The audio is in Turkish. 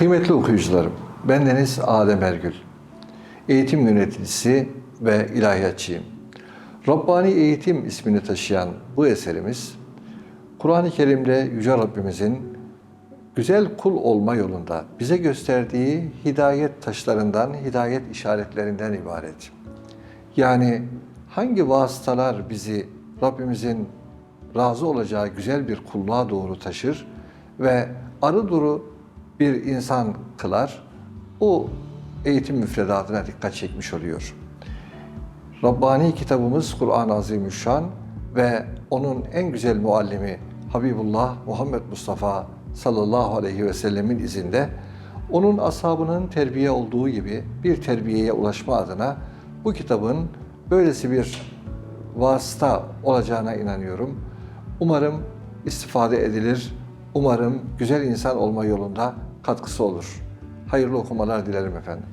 Kıymetli okuyucularım, bendeniz Adem Ergül. Eğitim yöneticisi ve ilahiyatçıyım. Rabbani Eğitim ismini taşıyan bu eserimiz, Kur'an-ı Kerim'de Yüce Rabbimizin güzel kul olma yolunda bize gösterdiği hidayet taşlarından, hidayet işaretlerinden ibaret. Yani hangi vasıtalar bizi Rabbimizin razı olacağı güzel bir kulluğa doğru taşır ve arı duru bir insan kılar, o eğitim müfredatına dikkat çekmiş oluyor. Rabbani kitabımız Kur'an-ı Azimüşşan ve onun en güzel muallimi Habibullah Muhammed Mustafa sallallahu aleyhi ve sellemin izinde onun ashabının terbiye olduğu gibi bir terbiyeye ulaşma adına bu kitabın böylesi bir vasıta olacağına inanıyorum. Umarım istifade edilir. Umarım güzel insan olma yolunda katkısı olur. Hayırlı okumalar dilerim efendim.